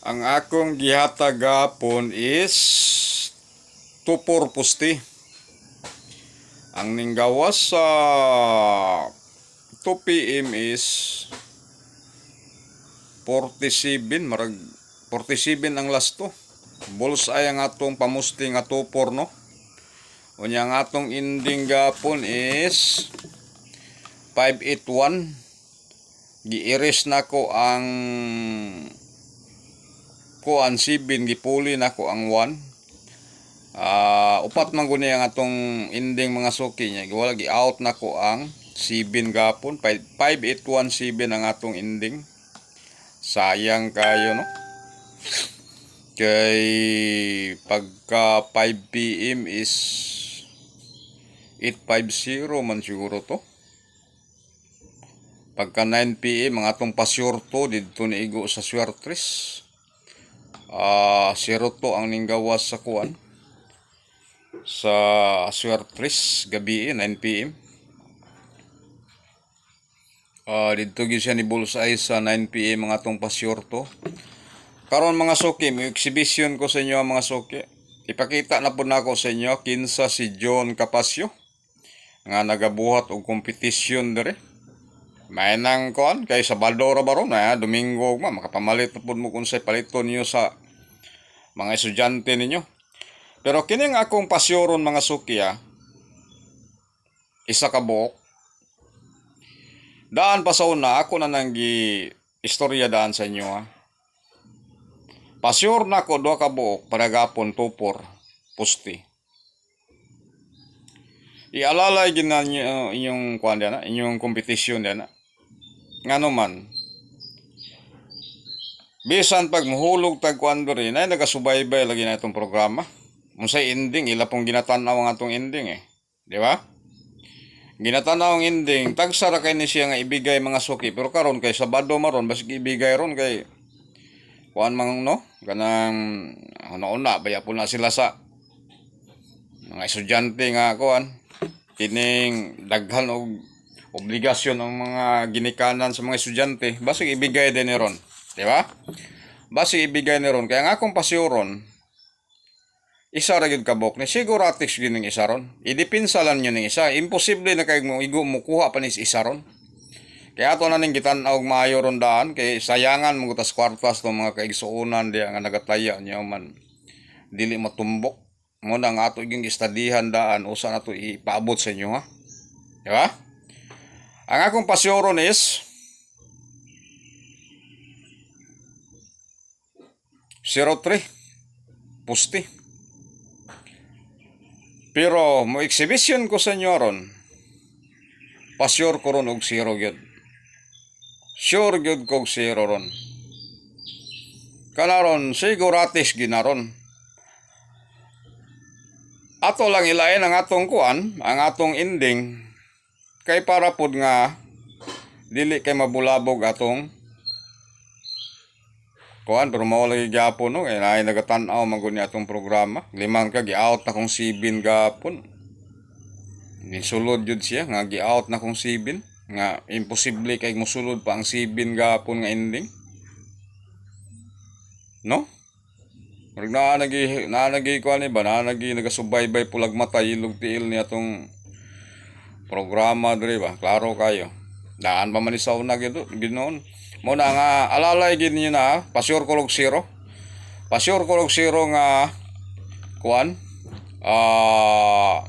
Ang akong gihatag gapon is tupor pusti. Ang ninggawas sa 2 PM is 47 marag 47 ang last to. Bullseye ang atong pamusti nga tupor no. Unya ang atong ending gapon is 581 giiris na ko ang ko ang 7 gipuli na ko ang 1 Ah, upat man guni ang atong ending mga suki niya. Wala gi out na ko ang 7 gapon. 5817 ang atong ending. Sayang kayo no? Kay pagka 5 PM is 850 man siguro to. Pagka 9 PM ang atong pasyurto dito niigo sa Swertres ah zero to ang ninggawas sa kuan sa Swertres gabi 9 PM ah dito gyud siya ni Bullseye sa 9 PM ang atong pasyurto karon mga soki may exhibition ko sa inyo mga soki. Ipakita na po nako sa inyo kinsa si John Capasio nga nagabuhat og kompetisyon dire may nang kon kay Sabado ra baron na Domingo ma makapamalit pud mo kung sa paliton niyo sa mga estudyante ninyo. Pero kining akong pasyoron mga sukya isa ka buok daan pa sa una ako na nang gi istorya daan sa inyo ha. Pasyor na ko duha ka buok para gapon tupor pusti. Ialalay gid na inyo- inyong kuan diyan, inyong kompetisyon diyan. Ngano man. Bisan pag muhulog tag kuan rin ay nagasubaybay lagi na itong programa. Unsay ending ila pong ginatanaw ang atong ending eh. Di ba? Ginatanaw ang ending, tagsara kay ni siya nga ibigay mga suki pero karon kay Sabado maron basig ibigay ron kay kuan mang no kanang una-una baya po na sila sa mga estudyante nga kuan kining daghan og obligasyon ng mga ginikanan sa mga estudyante basig ibigay din ni ron di ba? Basig ibigay ni ron. Kaya nga akong pasyoron isa ra gyud kabok ni siguratis gyud ning isa ron. Idipinsa lang yun ning isa. Imposible na kay mo igo mo kuha pa ni isa ron. Kaya ato na ning gitan-aw maayo ron daan. Kay sayangan mo tas kwartas ng mga kaigsuonan diya nga nagataya niya man. Dili matumbok mo na nga ato yung istadihan daan. Usa na to ipaabot sa inyo ha? Di ba ang akong pasyoron is 03 pusti. Pero mo exhibition ko sa inyo ron pasyor ko ron og zero gyud. Sure gyud kog zero ron. Kanaron siguratis ginaron. Ato lang ilain ang atong kuan ang atong ending kay para pud nga dili kay mabulabog atong kuan pero mao lagi gyapon no? Kay naay nagatan-aw man gud atong programa. Limang ka gi-out na kong sibin gapon nisulod jud siya nga gi-out na kong sibin nga imposible kay mosulod pa ang sibin gapon nga ending. No? Murag na nagi na nagi ko ni ba na nagi nagasubaybay pulag mata ilog tiil ni atong programa diri ba? Klaro kayo. Daan pa man ni sauna gid ginoon. Mo na nga alalay gid niyo na pasyor ko og zero. Pasyor ko og zero nga kuan ah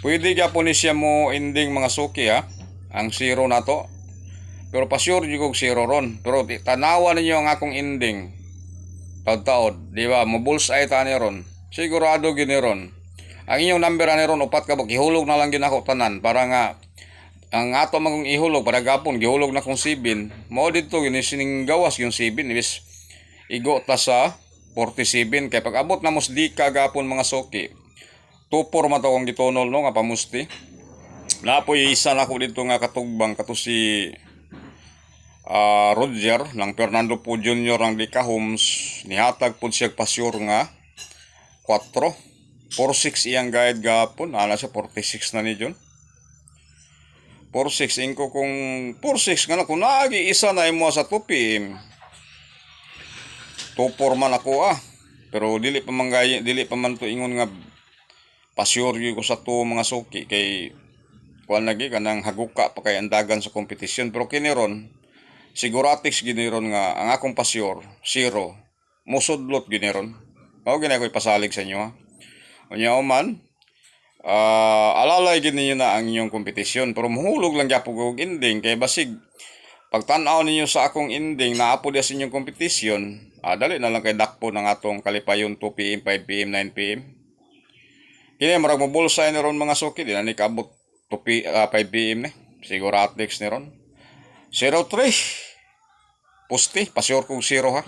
pwede gyapon ni siya mo ending mga suki ha? Ang zero na to. Pero pasyor gyud og zero ron. Pero tanawan ninyo ang akong ending. Taod-taod, di ba? Mabuls ay ta ni ron. Sigurado gini ron. Ang inyong number ani ron upat ka ba ihulog na lang gid ako tanan para nga ang ato magong ihulog para gapon gihulog na kong sibin. Mao dito gini sining gawas yung sibin ibis igo ta sa 47 kay pag abot na mos di ka gapon mga soki. Tupor man to kong gitonol no nga pamusti. Napoy isa na ko dito nga katugbang kato si ah Roger ng Fernando po Jr. ang Dika Homes nihatag po siya pasyur nga 4 46 iyang guide gapon ana siya 46 na ni John 46 ingko kung 46 nga na kung naagi isa na imo sa 2 PM tupor man ako ah. Pero dili pa man gaya, dili pa man to ingon nga pasyur gyud ko sa to mga suki kay kuan lagi kanang haguka pa kay andagan sa kompetisyon pero kini ron siguratics gini nga ang akong pasyur zero musudlot gini ron. Mao gini ako ipasalig sa inyo ha. Unya man ah alalay gid na ang inyong kompetisyon pero muhulog lang gyapon og ending kay basig pag tan-aw ninyo sa akong ending na apo sa inyong kompetisyon, ah, dali na lang kay dakpo ng atong kalipayon 2 PM, 5 PM, 9 PM. Kini marag mo bulsa ni ron mga suki, di na ni kabot 2 P, ah, 5 PM ni. Siguro atlex ni ron. 03. Pusti, pasyor kong 0 ha.